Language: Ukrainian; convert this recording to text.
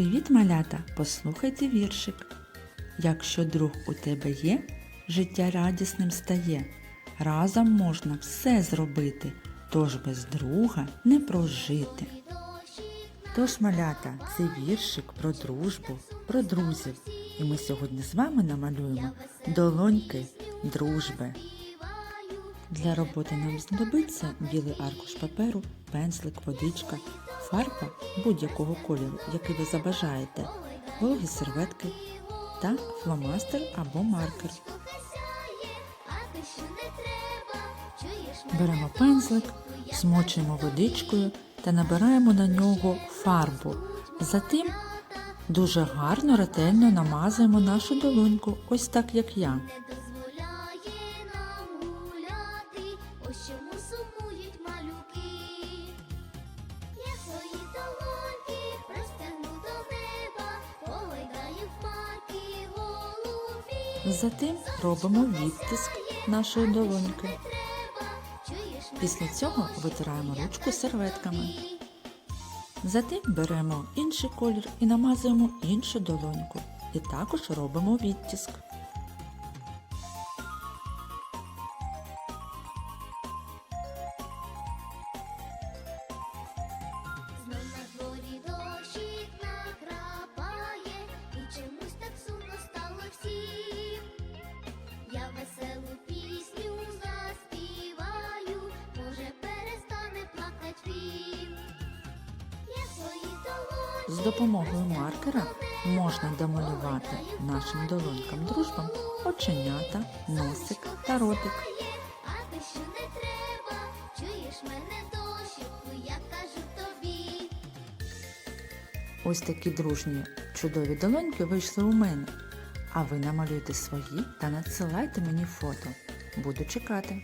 Привіт, малята! Послухайте віршик. Якщо друг у тебе є, життя радісним стає. Разом можна все зробити, тож без друга не прожити. Тож, малята, це віршик про дружбу, про друзів. І ми сьогодні з вами намалюємо долоньки дружби. Для роботи нам знадобиться білий аркуш паперу, пензлик, водичка, фарба будь-якого кольору, який ви забажаєте, вологі серветки та фломастер або маркер. Беремо пензлик, змочуємо водичкою та набираємо на нього фарбу. Затим дуже гарно ретельно намазуємо нашу долоньку, ось так як я. Затим робимо відтиск нашої долоньки. Після цього витираємо ручку серветками. Затим беремо інший колір і намазуємо іншу долоньку. І також робимо відтиск. З допомогою маркера можна домалювати нашим долонькам дружбам оченята, носик та ротик. Ось такі дружні чудові долоньки вийшли у мене. А ви намалюйте свої та надсилайте мені фото. Буду чекати.